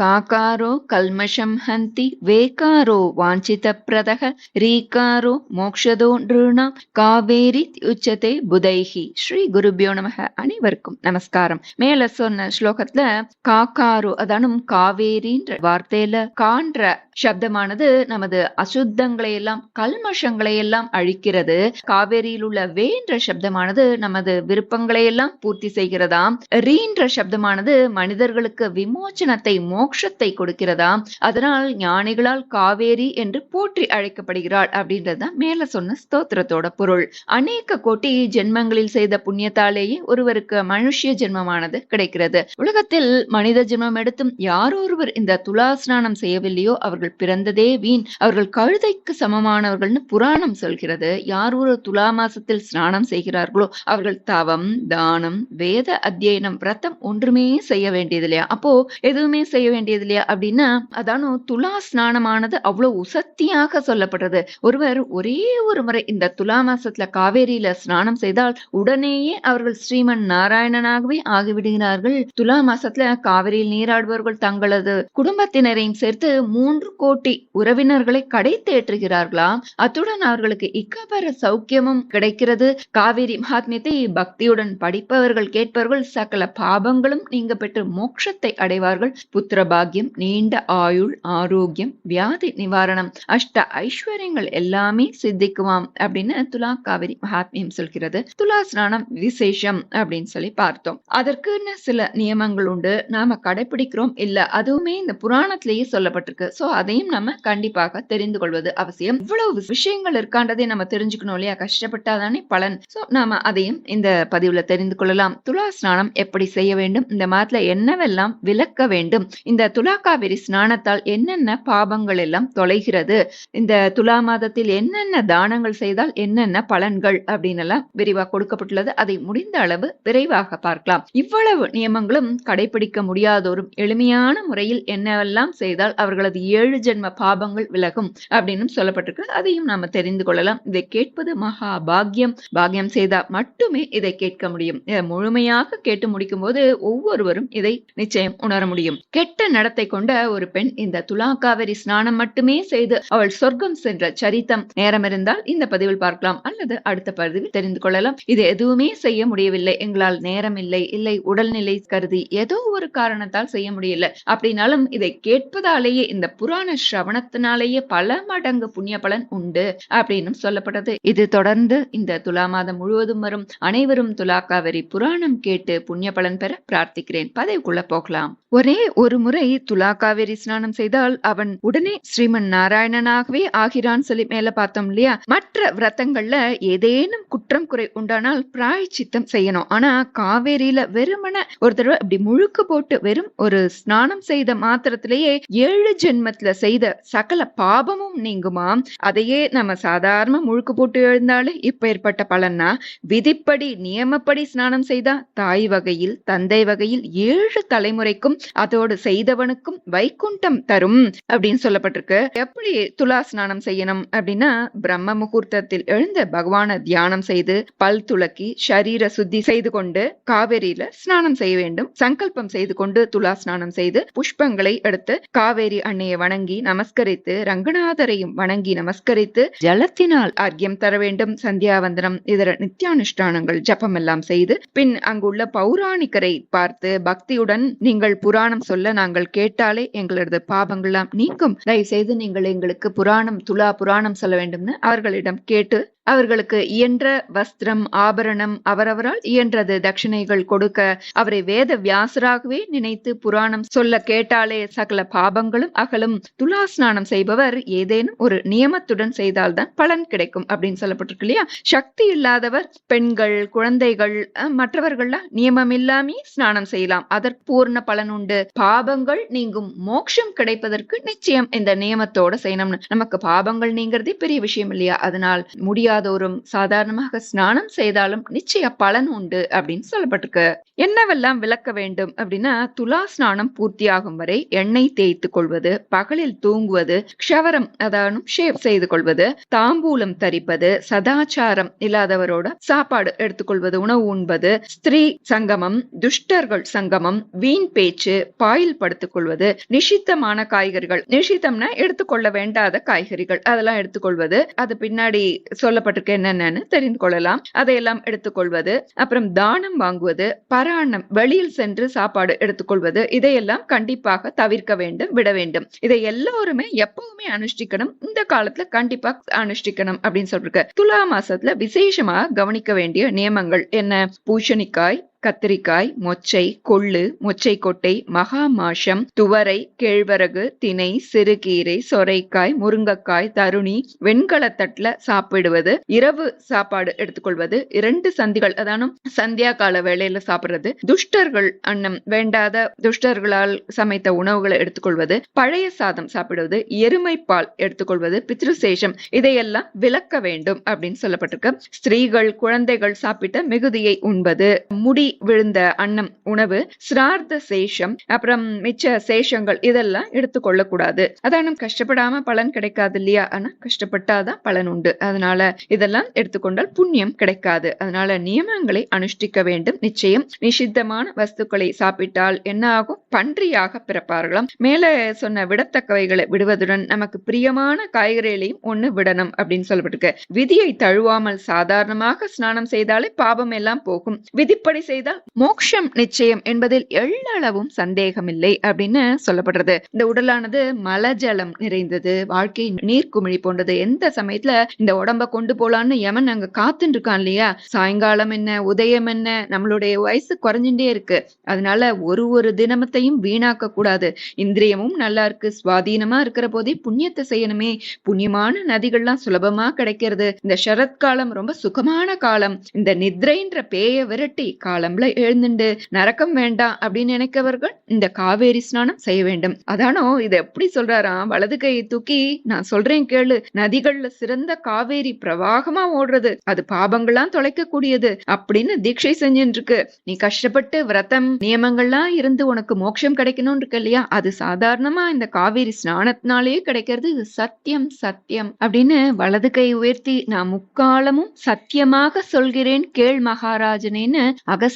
காகாரோ கல்மஷம் ஹந்தி வேகாரோ வாஞ்சிதப்பிரதக ரீகாரோ மோக்ஷதோ நிருணாம் காவேரி உச்சதே புதைஹி ஸ்ரீ குருபியோ நமக அனைவருக்கும் நமஸ்காரம் மேல சொன்ன ஸ்லோகத்துல காக்காரு அதானும் காவேரின்ற வார்த்தையில காண்ற சப்தமானது நமது அசுத்தங்களை எல்லாம் கல்மஷங்களை எல்லாம் அழிக்கிறது. காவேரியில் உள்ள வேன்ற சப்தமானது நமது விருப்பங்களை எல்லாம் பூர்த்தி செய்கிறதாம். ரீன்ற சப்தமானது மனிதர்களுக்கு விமோச்சனத்தை மோட்சத்தை கொடுக்கிறதா? அதனால் ஞானிகளால் காவேரி என்று போற்றி அழைக்கப்படுகிறாள் அப்படின்றதுதான் மேல சொன்ன ஸ்தோத்திரத்தோட பொருள். அநேக கோட்டி ஜென்மங்களில் செய்த புண்ணியத்தாலேயே ஒருவருக்கு மனுஷிய ஜென்மமானது கிடைக்கிறது. உலகத்தில் மனித ஜென்மம் எடுத்தும் யாரொருவர் இந்த துலா ஸ்நானம் செய்யவில்லையோ அவர்கள் பிறந்ததே வீண். அவர்கள் கழுதைக்கு சமமானவர்கள்னு புராணம் சொல்கிறது. யார் ஒரு துலா மாசத்தில் ஸ்நானம் செய்கிறார்களோ அவர்கள் தவம் தானம் வேத அத்தியனம் விரதம் ஒன்றுமே செய்ய வேண்டியது இல்லையா அப்போ எதுவுமே செய்ய வேண்டியது இல்லையா அப்படின்னா அதானும் துலா ஸ்நானமானது அவ்வளவு உசத்தியாக சொல்லப்படுறது. ஒருவர் ஒரே ஒரு முறை இந்த துலா மாசத்துல காவேரியில ஸ்நானம் செய்தால் உடனேயே அவர்கள் ஸ்ரீமன் நாராயணனாகவே ஆகிவிடுகிறார்கள். துலா மாசத்துல காவிரியில் நீராடுபவர்கள் தங்களது குடும்பத்தினரையும் சேர்த்து மூன்று கோடி உறவினர்களை கடை தேற்றுகிறார்களாம் அத்துடன் அவர்களுக்கு இக்கபர சௌக்கியமும் கிடைக்கிறது. காவிரி மகாத்மியத்தை பக்தியுடன் படிப்பவர்கள் கேட்பவர்கள் சகல பாபங்களும் நீங்க பெற்று மோட்சத்தை அடைவார்கள். புத்திர பாக்கியம் நீண்ட ஆயுள் ஆரோக்கியம் வியாதி நிவாரணம் அஷ்ட ஐஸ்வர்யங்கள் எல்லாமே சித்திக்குவாம் அப்படின்னு துலா காவிரி மகாத்மியம் சொல்கிறது. துலா ஸ்நானம் விசேஷம் அப்படின்னு சொல்லி பார்த்தோம். அதற்குன்னு சில நியமங்கள் உண்டு. நாம கடைபிடிக்கிறோம் இல்ல அதுவுமே இந்த புராணத்திலேயே சொல்லப்பட்டிருக்கு. சோ அதையும் நம்ம கண்டிப்பாக தெரிந்து கொள்வது அவசியம். இவ்வளவு விஷயங்கள் இருக்கான்றதை நம்ம தெரிஞ்சுக்கணும் இல்லையா? கஷ்டப்பட்டாதானே பலன். சோ நாம அதையும் இந்த பதிவுல தெரிந்து கொள்ளலாம். துலா ஸ்நானம் எப்படி செய்ய வேண்டும்? இந்த மாதத்துல என்னவெல்லாம் விளக்க வேண்டும்? இந்த துலாக்காவிரி ஸ்நானத்தால் என்னென்ன பாபங்கள் எல்லாம் தொலைகிறது? இந்த துலா மாதத்தில் என்னென்ன தானங்கள் செய்தால் என்னென்ன பலன்கள் அப்படின்னு எல்லாம் விரிவா கொடுக்கப்பட்டுள்ளது. அதை முடிந்த அளவு விரைவாக பார்க்கலாம். இவ்வளவு நியமங்களும் கடைபிடிக்க முடியாதோரும் எளிமையான முறையில் என்னவெல்லாம் செய்தால் அவர்களது ஏழு ஜென்ம பாபங்கள் விலகும் அப்படின்னு சொல்லப்பட்டிருக்கு. அதையும் நாம தெரிந்து கொள்ளலாம். இதை கேட்பது மகா பாக்கியம் பாக்யம் செய்தால் மட்டுமே இதை கேட்க முடியும். முழுமையாக கேட்டு முடிக்கும் போது ஒவ்வொருவரும் இதை நிச்சயம் உணர முடியும். கெட்ட நடத்தை கொண்ட ஒரு பெண் இந்த துலா காவிரி ஸ்நானம் மட்டுமே செய்து அவள் சொர்க்கம் சென்ற சரித்தம் நேரம் இருந்தால் இந்த பதிவில் பார்க்கலாம். அல்லது அடுத்த பதிவில் தெரிந்து கொள்ளலாம். இது எதுவுமே செய்ய முடியவில்லை. எங்களால் நேரம் இல்லை இல்லை உடல்நிலை கருதி ஏதோ ஒரு காரணத்தால் செய்ய முடியல. அப்படின்னாலும் இதை கேட்பதாலேயே இந்த புராண சிரவணத்தினாலேயே பல மடங்கு புண்ணிய பலன் உண்டு அப்படின்னு சொல்லப்பட்டது. இது தொடர்ந்து இந்த துலா மாதம் முழுவதும் வரும். அனைவரும் துலாக்காவரி புராணம் கேட்டு புண்ணிய பலன் பெற பிரார்த்திக்கிறேன். பதவிக்குள்ள போகலாம். ஒரே ஒரு முறை முறை துலா காவேரி ஸ்நானம் செய்தால் அவன் உடனே ஸ்ரீமன் நாராயணனாகவே ஆகிறான் சொல்லி மேல பார்த்தோம் இல்லையா? மற்ற விரதங்கள்ல ஏதேனும் குற்றம் குறை உண்டானால் பிராய்ச்சித்தம் செய்யணும். ஆனா காவேரியில வெறுமன ஒரு தடவை இப்படி முழுக்க போட்டு வெறும் ஒரு ஸ்நானம் செய்த மாத்திரத்திலேயே ஏழு ஜென்மத்துல செய்த சகல பாபமும் நீங்குமாம் அதையே நம்ம சாதாரண முழுக்கு போட்டு எழுந்தாலே இப்ப ஏற்பட்ட பலன்னா விதிப்படி நியமப்படி ஸ்நானம் செய்தா தாய் வகையில் தந்தை வகையில் ஏழு தலைமுறைக்கும் அதோடு செய்த செய்தவனுக்கும் வைகுண்டம் தரும் அப்படின்னு சொல்லப்பட்டிருக்கு. எப்படி துலா ஸ்நானம் செய்யணும் அப்படின்னா பிரம்ம முகூர்த்தத்தில் எழுந்த பகவான தியானம் செய்து பல் துளக்கி சரீர சுத்தி செய்து கொண்டு காவேரியில ஸ்நானம் செய்ய வேண்டும். சங்கல்பம் செய்து கொண்டு துலா ஸ்நானம் செய்து புஷ்பங்களை எடுத்து காவேரி அன்னையை வணங்கி நமஸ்கரித்து ரங்கநாதரையும் வணங்கி நமஸ்கரித்து ஜலத்தினால் ஆர்கியம் தர வேண்டும். சந்தியாவந்தனம் இதர நித்தியானுஷ்டானங்கள் ஜபம் எல்லாம் செய்து பின் அங்குள்ள பௌராணிக்கரை பார்த்து பக்தியுடன் நீங்கள் புராணம் சொல்ல நாங்கள் கேட்டாலே எங்களது பாவங்கள்லாம் நீக்கும். தயவு செய்து நீங்கள் எங்களுக்கு புராணம் துலா புராணம் சொல்ல வேண்டும்னு அவர்களிடம் கேட்டு அவர்களுக்கு இயன்ற வஸ்திரம் ஆபரணம் அவரவரால் இயன்றது தட்சிணைகள் கொடுக்க அவரை வேத வியாசராகவே நினைத்து புராணம் சொல்ல கேட்டாலே சகல பாபங்களும் அகலும். துலா ஸ்நானம் செய்பவர் ஏதேனும் ஒரு நியமத்துடன் செய்தால்தான் பலன் கிடைக்கும் அப்படின்னு சொல்லப்பட்டிருக்கு இல்லையா? சக்தி இல்லாதவர் பெண்கள் குழந்தைகள் மற்றவர்கள்லாம் நியமம் இல்லாமே ஸ்நானம் செய்யலாம். அதற்கு பூர்ண பலன் உண்டு. பாபங்கள் பாபங்கள் நீங்கும் மோட்சம் கிடைப்பதற்கு நிச்சயம் இந்த நியமத்தோட செய்யணும்னு. நமக்கு பாபங்கள் நீங்கிறதே பெரிய விஷயம் இல்லையா? அதனால் முடியாதோரும் சாதாரணமாக ஸ்நானம் செய்தாலும் நிச்சய பலன் உண்டு அப்படின்னு சொல்லப்பட்டிருக்கு. என்னவெல்லாம் விளக்க வேண்டும் அப்படின்னா துலா ஸ்நானம் பூர்த்தியாகும் வரை எண்ணெய் தேய்த்து கொள்வது பகலில் தூங்குவது க்ஷவரம் அதாவது ஷேவ் செய்து கொள்வது தாம்பூலம் தரிப்பது சதாச்சாரம் இல்லாதவரோட சாப்பாடு எடுத்துக்கொள்வது உணவு உண்பது ஸ்திரீ சங்கமம் துஷ்டர்கள் சங்கமம் வீண் பேச்சு பாயில் படுத்து பக்குவப்படுத்திக் கொள்வது நிஷித்தமான காய்கறிகள். நிஷித்தம்னா எடுத்துக்கொள்ள வேண்டாத காய்கறிகள். அதெல்லாம் எடுத்துக்கொள்வது. அது பின்னாடி சொல்லப்பட்டிருக்க என்னென்னு தெரிந்து கொள்ளலாம். அதையெல்லாம் எடுத்துக்கொள்வது. அப்புறம் தானம் வாங்குவது. பராணம். வெளியில் சென்று சாப்பாடு எடுத்துக்கொள்வது. இதையெல்லாம் கண்டிப்பாக தவிர்க்க வேண்டும் விட வேண்டும். இதை எல்லோருமே எப்பவுமே அனுஷ்டிக்கணும். இந்த காலத்துல கண்டிப்பா அனுஷ்டிக்கணும் அப்படின்னு சொல்லிருக்க. துலா மாசத்துல விசேஷமா கவனிக்க வேண்டிய நியமங்கள் என்ன? பூஷணிக்காய் கத்திரிக்காய் மொச்சை கொள்ளு மொச்சை கொட்டை மகா மாஷம் துவரை கேழ்வரகு திணை சிறுகீரை சொரைக்காய் முருங்கைக்காய் தருணி வெண்கலத்தட்டுல சாப்பிடுவது இரவு சாப்பாடு எடுத்துக்கொள்வது இரண்டு சந்திகள் அதானும் சந்தியா கால வேளையில சாப்பிடுறது துஷ்டர்கள் அன்னம் வேண்டாத துஷ்டர்களால் சமைத்த உணவுகளை எடுத்துக்கொள்வது பழைய சாதம் சாப்பிடுவது எருமை பால் எடுத்துக்கொள்வது பித்ருசேஷம் இதையெல்லாம் விளக்க வேண்டும் அப்படின்னு சொல்லப்பட்டிருக்கு. ஸ்திரீகள் குழந்தைகள் சாப்பிட்ட மிகுதியை உண்பது. முடி விழுந்த அன்னம் உணவு சிரார்த்த சேஷம் அப்புறம் மிச்ச சேஷங்கள் இதெல்லாம் எடுத்துக்கொள்ள கூடாது அதான் கஷ்டப்படாம பலன் கிடைக்காது இல்லையா? ஆனா கஷ்டப்பட்டாதான் பலன் உண்டு. அதனால இதெல்லாம் எடுத்துக்கொண்டால் புண்ணியம் கிடைக்காது. அதனால நியமங்களை அனுஷ்டிக்க வேண்டும். நிச்சயம் நிஷித்தமான வஸ்துக்களை சாப்பிட்டால் என்ன ஆகும்? பன்றியாக பிறப்பார்களாம். மேல சொன்ன விடத்தக்கவைகளை விடுவதுடன் நமக்கு பிரியமான காய்கறிகளையும் ஒண்ணு விடணும் அப்படின்னு சொல்லப்பட்டிருக்கு. விதியை தழுவாமல் சாதாரணமாக ஸ்நானம் செய்தாலே பாவம் எல்லாம் போகும். விதிப்படி செய்த செய்தால் மோட்சம் நிச்சயம் என்பதில் எள்ளளவும் சந்தேகமில்லை அப்படின்னு சொல்லப்படுறது. இந்த உடலானது மலஜலம் நிறைந்தது வாழ்க்கை நீர்க்குமிழி போன்றது. எந்த சமயத்துல இந்த உடம்ப கொண்டு போலான்னு எமன் அங்க காத்துட்டு இருக்கான் இல்லையா? சாயங்காலம் என்ன உதயம் என்ன நம்மளுடைய வயசு குறைஞ்சுட்டே இருக்கு. அதனால ஒரு ஒரு தினமத்தையும் வீணாக்க கூடாது. இந்திரியமும் நல்லா இருக்கு சுவாதீனமா இருக்கிற போதே புண்ணியத்தை செய்யணுமே. புண்ணியமான நதிகள்லாம் சுலபமா கிடைக்கிறது. இந்த சரத்காலம் ரொம்ப சுகமான காலம். இந்த நித்ரைன்ற பேய விரட்டி காலம் உடம்புல எழுந்துண்டு நரக்கம் வேண்டாம் அப்படின்னு நினைக்கவர்கள் இந்த காவேரி ஸ்நானம் செய்ய வேண்டும். அதானோ இது எப்படி சொல்றாராம்? வலது கையை தூக்கி நான் சொல்றேன் கேளு. நதிகள்ல சிறந்த காவேரி பிரவாகமா ஓடுறது. அது பாபங்கள்லாம் தொலைக்க கூடியது அப்படின்னு தீட்சை செஞ்சுட்டு இருக்கு நீ கஷ்டப்பட்டு விரதம் நியமங்கள்லாம் இருந்து உனக்கு மோட்சம் கிடைக்கணும்னு இருக்கு இல்லையா? அது சாதாரணமா இந்த காவேரி ஸ்நானத்தினாலேயே கிடைக்கிறது. இது சத்தியம் சத்தியம் அப்படின்னு வலது கை உயர்த்தி நான் முக்காலமும் சத்தியமாக சொல்கிறேன். கேள் மகாராஜனேன்னு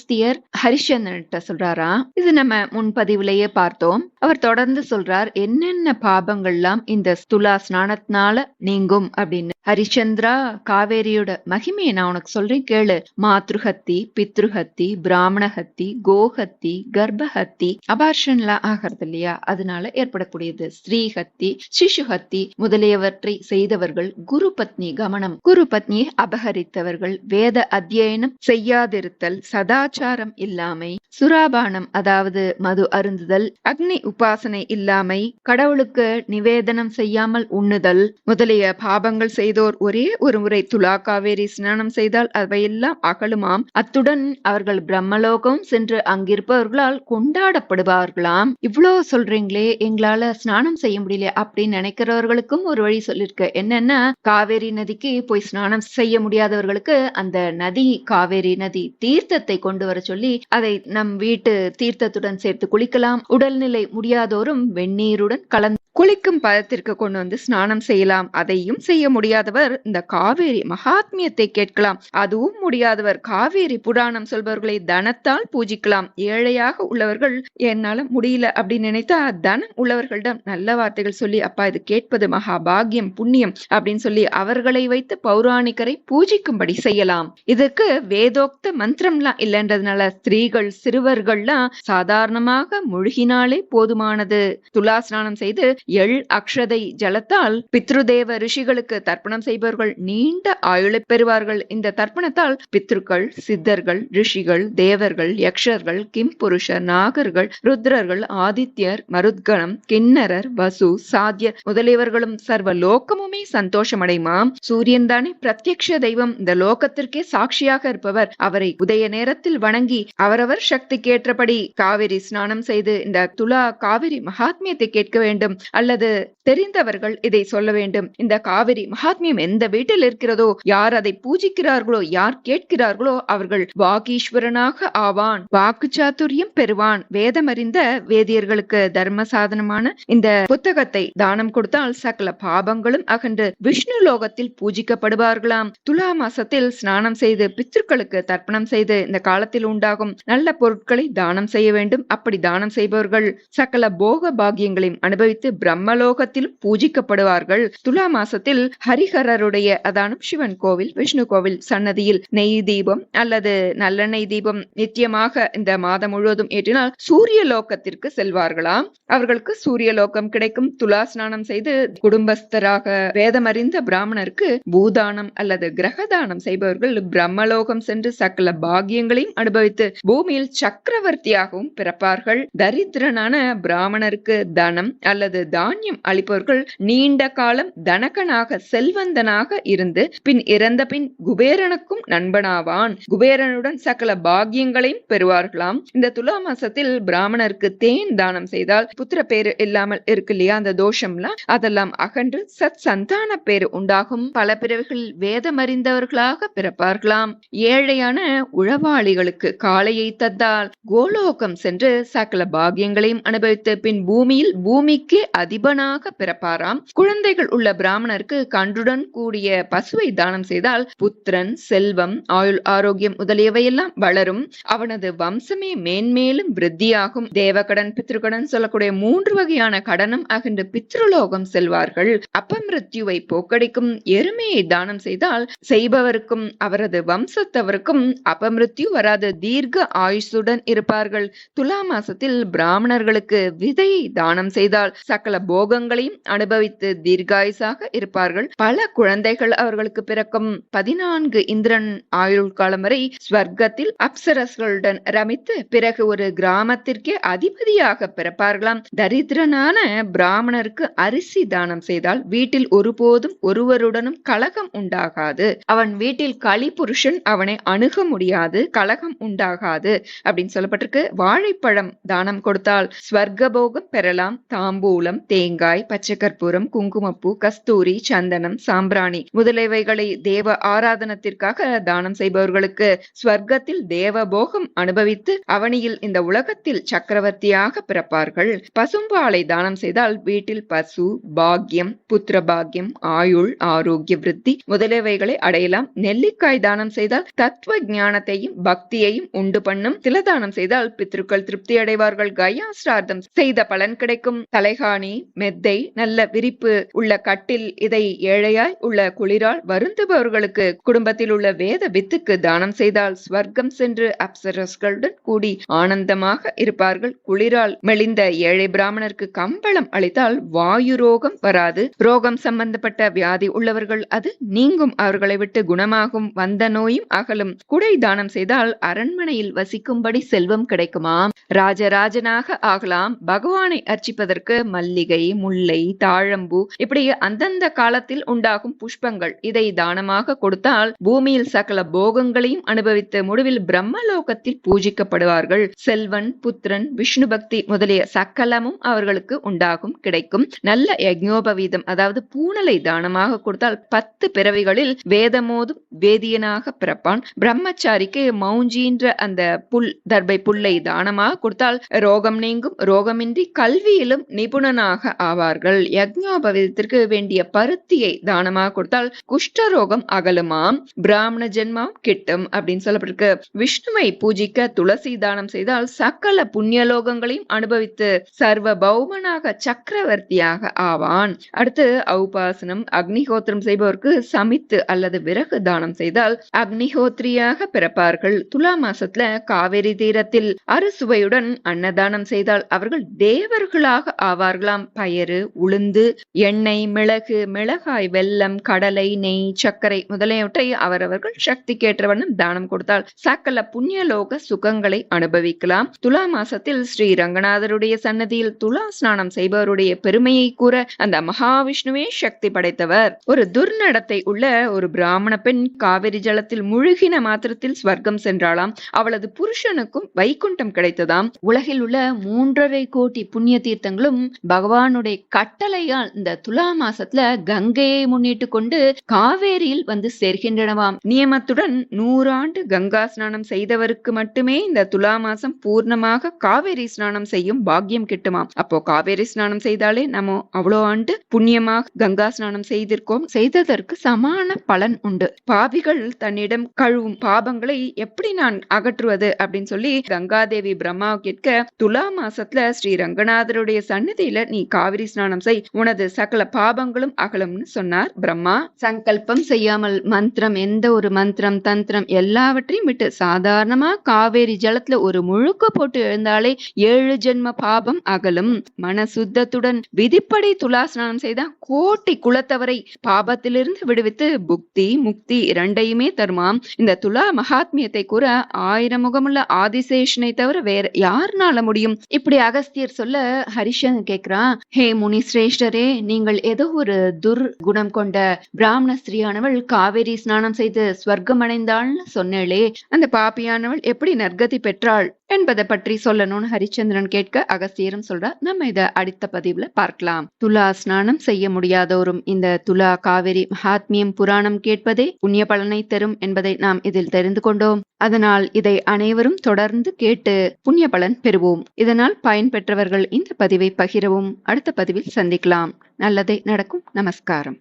அகஸ்தியர் ஹரிச்சந்திரன்ட்ட சொல்றாரா? இது நம்ம முன்பதிவுலயே பார்த்தோம். அவர் தொடர்ந்து சொல்றார் என்னென்ன பாபங்கள்லாம் இந்த துலா ஸ்நானத்தினால நீங்கும்? அப்படின்னு. ஹரிச்சந்திரா காவேரியோட மகிமையை நான் உனக்கு சொல்றேன் கேளு. மாத்ருஹத்தி பித்ருஹத்தி பிராமணஹத்தி கோஹத்தி கர்ப்பஹத்தி அபார்ஷன்ல ஆகிறது இல்லையா? அதனால ஏற்படக்கூடியது ஸ்ரீஹத்தி சிசுஹத்தி முதலியவற்றை செய்தவர்கள் குரு பத்னி கவனம் குரு பத்னியை அபகரித்தவர்கள் வேத அத்தியனம் செய்யாதிருத்தல் சதாச்சாரம் இல்லாமை சுராபானம் அதாவது மது அருந்துதல் அக்னி உபாசனை இல்லாமை கடவுளுக்கு நிவேதனம் செய்யாமல் உண்ணுதல் முதலிய பாபங்கள் செய்தோர் ஒரே ஒரு முறை துலா காவேரி ஸ்நானம் செய்தால் அவையெல்லாம் அகலுமாம். அத்துடன் அவர்கள் பிரம்மலோகம் சென்று அங்கிருப்பவர்களால் கொண்டாடப்படுவார்களாம். இவ்வளோ சொல்றீங்களே எங்களால ஸ்நானம் செய்ய முடியல அப்படின்னு நினைக்கிறவர்களுக்கும் ஒரு வழி சொல்லிருக்க. என்னன்னா காவேரி நதிக்கு போய் ஸ்நானம் செய்ய முடியாதவர்களுக்கு அந்த நதி காவேரி நதி தீர்த்தத்தை கொண்டு வர சொல்லி அதை நம் வீட்டு தீர்த்தத்துடன் சேர்த்து குளிக்கலாம். உடல்நிலை முடியாதோரும் வெந்நீருடன் கலந்து குளிக்கும் பதத்திற்கு கொண்டு வந்து ஸ்நானம் செய்யலாம். அதையும் செய்ய முடியாதவர் இந்த காவேரி மகாத்மியத்தை கேட்கலாம். அதுவும் முடியாதவர். காவேரி புராணம் சொல்பவர்களை தனத்தால் பூஜிக்கலாம். ஏழையாக உள்ளவர்கள் என்னால முடியல அப்படின்னு நினைத்தா தனம் உள்ளவர்களிடம் நல்ல வார்த்தைகள் சொல்லி அப்பா இது கேட்பது மகாபாகியம் புண்ணியம் அப்படின்னு சொல்லி அவர்களை வைத்து பௌராணிகரை பூஜிக்கும்படி செய்யலாம். இதுக்கு வேதோக்த மந்திரம்லாம் இல்லைன்றதுனால ஸ்திரீகள் சிறுவர்கள்லாம் சாதாரணமாக முழுகினாலே போதுமானது. துலா ஸ்நானம் செய்து எள் அக்ஷதை ஜலத்தால் பித்ருதேவ ரிஷிகளுக்கு தர்ப்பணம் செய்பவர்கள் நீண்ட ஆயுளை பெறுவார்கள். இந்த தர்ப்பணத்தால் பித்ருக்கள் சித்தர்கள் ரிஷிகள் தேவர்கள் யக்ஷர்கள் கிம் புருஷர் நாகர்கள் ருத்ரர்கள் ஆதித்யர் மருத்கணம் கிண்ணரர் வசு சாத்தியர் முதலியவர்களும் சர்வ லோகமுமே சந்தோஷமடைமாம். சூரியன் தானே பிரத்யக்ஷ தெய்வம். இந்த லோகத்திற்கே சாட்சியாக இருப்பவர். அவரை உதய நேரத்தில் வணங்கி அவரவர் சக்திக்கு ஏற்றபடி காவிரி ஸ்நானம் செய்து இந்த துலா காவிரி மகாத்மியத்தை கேட்க வேண்டும். அல்லது தெரிந்தவர்கள் இதை சொல்ல வேண்டும். இந்த காவிரி மகாத்மியம் எந்த வீட்டில் இருக்கிறதோ யார் அதை பூஜிக்கிறார்களோ யார் கேட்கிறார்களோ அவர்கள் வாகீஸ்வரனாக ஆவான். வாக்கு சாத்துரியம் பெறுவான். வேதமறிந்த வேதியர்களுக்கு தர்ம சாதனமான இந்த புத்தகத்தை தானம் கொடுத்தால் சகல பாபங்களும் அகன்று விஷ்ணு லோகத்தில் பூஜிக்கப்படுவார்களாம். துலா மாசத்தில் ஸ்நானம் செய்து பித்ருக்களுக்கு தர்ப்பணம் செய்து இந்த காலத்தில் உண்டாகும் நல்ல பொருட்களை தானம் செய்ய வேண்டும். அப்படி தானம் செய்பவர்கள் சகல போக பாகியங்களையும் அனுபவித்து பிரம்மலோகத்தில் பூஜிக்கப்படுவார்கள். துலா மாசத்தில் ஹரிஹரருடைய அதானும் சிவன் கோவில் விஷ்ணு கோவில் சன்னதியில் நெய் தீபம் அல்லது நல்லெண்ணெய் தீபம் நித்தியமாக இந்த மாதம் முழுவதும் ஏற்றினால் சூரிய லோகத்திற்கு செல்வார்களாம். அவர்களுக்கு சூரிய லோகம் கிடைக்கும். துலா ஸ்நானம் செய்து குடும்பஸ்தராக வேதமறிந்த பிராமணருக்கு பூதானம் அல்லது கிரகதானம் செய்பவர்கள் பிரம்மலோகம் சென்று சகல பாகியங்களையும் அனுபவித்து பூமியில் சக்கரவர்த்தியாகவும் பிறப்பார்கள். தரித்திரனான பிராமணருக்கு தனம் அல்லது தானியம் அளிப்பவர்கள் நீண்ட காலம் தனக்கனாக செல்வந்தனாக இருந்து பின் இறந்த பின் குபேரனுக்கும் நண்பனாவான். குபேரனுடன் சகல பாகியங்களையும் பெறுவார்களாம். இந்த துலா மாசத்தில் பிராமணருக்கு தேன் தானம் செய்தால் புத்திர பேரு இல்லாமல் இருக்கு இல்லையா? அந்த தோஷம்லாம் அதெல்லாம் அகன்று சத் சந்தான பேரு உண்டாகும். பல பிறவிகளில் வேதமறிந்தவர்களாக பிறப்பார்களாம். ஏழையான உழவாளிகளுக்கு காளையை தந்தால் கோலோகம் சென்று சகல பாகியங்களையும் அனுபவித்து பின் பூமியில் பூமிக்கு அதிபனாக பிறப்பாராம். குழந்தைகள் உள்ள பிராமணருக்கு கன்றுடன் கூடிய பசுவை தானம் செய்தால் புத்திரன் செல்வம் ஆயுள் ஆரோக்கியம் முதலியவையெல்லாம் வளரும். அவனது வம்சமே மேன்மேலும் விருத்தியாகும். தேவகடன் பித்ருகடன் சொல்லக்கூடிய மூன்று வகையான கடனும் அகன்று பித்ருலோகம் செல்வார்கள். அப்பமிருத்யுவை போக்கடிக்கும் எருமையை தானம் செய்தால் செய்பவருக்கும் அவரது வம்சத்தவருக்கும் அபமிருத்யு வராத. தீர்க்க ஆயுசுடன் இருப்பார்கள். துலா மாசத்தில் பிராமணர்களுக்கு விதையை தானம் செய்தால் சகல போகங்களையும் அனுபவித்து தீர்காயுசாக இருப்பார்கள். பல குழந்தைகள் அவர்களுக்கு பிறக்கும். பதினான்கு இந்திரன் ஆயுள் காலம் வரை ஸ்வர்க்கத்தில் அப்சரஸ்களுடன் ரமித்து பிறகு ஒரு கிராமத்திற்கே அதிபதியாக பிறப்பார்களாம். தரித்திரனான பிராமணருக்கு அரிசி தானம் செய்தால் வீட்டில் ஒருபோதும் ஒருவருடனும் கலகம் உண்டாகாது. அவன் வீட்டில் களி புருஷன் அவனை அணுக முடியாது கலகம் உண்டாகாது அப்படின்னு சொல்லப்பட்டிருக்கு. வாழைப்பழம் தானம் கொடுத்தால் ஸ்வர்க்கபோகம் பெறலாம். தாம்பூலம் தேங்காய் பச்சை கற்பூரம் குங்குமப்பூ கஸ்தூரி சந்தனம் சாம்பிராணி முதலியவைகளை தேவ ஆராதனத்திற்காக தானம் செய்பவர்களுக்கு ஸ்வர்க்கத்தில் தேவ போகம் அனுபவித்து அவனியில் இந்த உலகத்தில் சக்கரவர்த்தியாக பிறப்பார்கள். பசும்பாலை தானம் செய்தால் வீட்டில் பசு பாக்கியம் புத்திர பாக்கியம் ஆயுள் ஆரோக்கிய விருத்தி முதலியவைகளை அடையலாம். நெல்லிக்காய் தானம் செய்தால் தத்துவ ஞானத்தையும் பக்தியையும் உண்டு பண்ணும். திலதானம் செய்தால் பித்ருக்கள் திருப்தி அடைவார்கள். கயா சிரார்த்தம் செய்த பலன் கிடைக்கும். தலைகாணி மெத்தை நல்ல விரிப்பு உள்ள கட்டில் இதை ஏழையாய் உள்ள குளிரால் வருந்துபவர்களுக்கு குடும்பத்தில் உள்ள வேத வித்துக்கு தானம் செய்தால் ஸ்வர்க்கம் சென்று அப்சரஸ்களுடன் கூடி ஆனந்தமாக இருப்பார்கள். குளிரால் மெலிந்த ஏழை பிராமணருக்கு கம்பளம் அளித்தால் வாயு ரோகம் வராது. ரோகம் சம்பந்தப்பட்ட வியாதி உள்ளவர்கள் அது நீங்கும். அவர்களை விட்டு குணமாகும். வந்த நோயும் அகலும். குடை தானம் செய்தால் அரண்மனையில் வசிக்கும்படி செல்வம் கிடைக்குமாம். ராஜராஜனாக ஆகலாம். பகவானை அர்ச்சிப்பதற்கு மல்ல மல்லிகை முல்லை தாழம்பூ இப்படி அந்தந்த காலத்தில் உண்டாகும் புஷ்பங்கள். இதை தானமாக கொடுத்தால் பூமியில் சகல போகங்களையும் அனுபவித்து முடிவில் பிரம்மலோகத்தில் பூஜிக்கப்படுவார்கள். செல்வன் புத்திரன் விஷ்ணு பக்தி முதலிய சக்கலமும் அவர்களுக்கு உண்டாகும் கிடைக்கும். நல்ல யஜ்ஞோபவீதம் அதாவது பூனலை தானமாக கொடுத்தால் பத்து பிறவிகளில் வேதமோதும் வேதியனாக பிறப்பான். பிரம்மச்சாரிக்கு மௌஞ்சின்ற அந்த புல் தர்பை புல்லை தானமாக கொடுத்தால் ரோகம் நீங்கும். ரோகமின்றி கல்வியிலும் நிபுணனாக ஆவார்கள். யஜ்ஞோபவீதத்திற்கு வேண்டிய பருத்தியை தானமாக கொடுத்தால் குஷ்டரோகம் அகலுமாம் பிராமண ஜென்மம் கிட்டும் அப்படின்னு சொல்லப்பட்டிருக்கு. விஷ்ணுவை பூஜிக்க துளசி தானம் செய்தால் சகல புண்ணியலோகங்களையும் அனுபவித்து சர்வ பௌமனாக சக்கரவர்த்தியாக ஆவான். அடுத்து ஔபாசனம். அக்னிஹோத்திரம் செய்பவருக்கு சமித்து அல்லது விறகு தானம் செய்தால் அக்னிஹோத்ரியாக பிறப்பார்கள். துலா மாசத்துல காவேரி தீரத்தில் அறுசுவையுடன் அன்னதானம் செய்தால் அவர்கள் தேவர்களாக ஆவார்களாம் பயறு உளுந்து எண்ணெய் மிளகு மிளகாய் வெல்லம் கடலை நெய் சர்க்கரை முதலியவற்றை அவரவர்கள் சக்திக்கேற்ற வண்ணம் தானம் கொடுத்தால் சகல புண்ணியலோக சுகங்களை அனுபவிக்கலாம். துலா மாசத்தில் ஸ்ரீ ரங்கநாதருடைய சன்னதியில் துலா ஸ்நானம் செய்பவருடைய பெருமையை கூற அந்த மகாவிஷ்ணுவே சக்தி படைத்தவர். ஒரு துர்நடத்தை உள்ள ஒரு பிராமண பெண் காவிரி ஜலத்தில் முழுகின மாத்திரத்தில் ஸ்வர்க்கம் சென்றாளாம். அவளது புருஷனுக்கும் வைகுண்டம் கிடைத்ததாம். உலகில் உள்ள மூன்றரை கோடி புண்ணிய தீர்த்தங்களும் பகவான் பகவானுடைய கட்டளையால் இந்த துலா மாசத்துல கங்கையை முன்னிட்டு கொண்டு காவேரியில் வந்து சேர்கின்றனவாம். நியமத்துடன் நூறாண்டு கங்கா ஸ்நானம் செய்தவருக்கு மட்டுமே இந்த துலா மாசம் பூர்ணமாக காவேரி ஸ்நானம் செய்யும் பாக்கியம் கிட்டுமாம். அப்போ காவேரி ஸ்நானம் செய்தாலே நம்ம அவ்வளோ ஆண்டு புண்ணியமாக கங்கா ஸ்நானம் செய்திருக்கோம். செய்ததற்கு சமான பலன் உண்டு. பாவிகள் தன்னிடம் கழுவும் பாபங்களை எப்படி நான் அகற்றுவது அப்படின்னு சொல்லி கங்காதேவி பிரம்மா கேட்க துலா மாசத்துல ஸ்ரீ ரங்கநாதருடைய சன்னதியில நீ காவிரி ஸ்நானம் செய். உனது சகல பாபங்களும் அகலும்னு சொன்னார் பிரம்மா. சங்கல்பம் செய்யாமல் மந்திரம் எந்த ஒரு மந்திரம் தந்திரம் எல்லாவற்றையும் விட்டு சாதாரணமா காவேரி ஜலத்துல ஒரு முழுக்க போட்டு எழுந்தாலே ஏழு ஜென்ம பாபம் அகலும். மன சுத்தத்துடன் விதிப்படி துலா ஸ்நானம் செய்தா கோட்டி குலத்தவரை பாபத்திலிருந்து விடுவித்து புக்தி முக்தி இரண்டையுமே தருமாம். இந்த துலா மகாத்மியத்தை கூற ஆயிரம் முகமுள்ள ஆதிசேஷனை தவிர வேற யாருனால முடியும்? இப்படி அகஸ்தியர் சொல்ல ஹரிஷன் கேக்குறான் ஹே முனி சிரேஷ்டரே நீங்கள் ஏதோ ஒரு துர் குணம் கொண்ட பிராமண ஸ்திரீயானவள் காவேரி ஸ்நானம் செய்து ஸ்வர்க்கம் அடைந்தாள்னு சொன்னேளே அந்த பாப்பியானவள் எப்படி நற்கதி பெற்றாள் என்பதை பற்றி சொல்லணும்னு ஹரிச்சந்திரன் கேட்க அகஸ்தியரும் சொல்றா நம்ம இத அடுத்த பதிவுல பார்க்கலாம். துலா ஸ்நானம் செய்ய முடியாதோரும் இந்த துலா காவிரி மகாத்மியம் புராணம் கேட்பதே புண்ணிய பலனை தரும் என்பதை நாம் இதில் தெரிந்து கொண்டோம். அதனால் இதை அனைவரும் தொடர்ந்து கேட்டு புண்ணிய பலன் பெறுவோம். இதனால் பயன்பெற்றவர்கள் இந்த பதிவை பகிரவும். அடுத்த பதிவில் சந்திக்கலாம். நல்லதே நடக்கும். நமஸ்காரம்.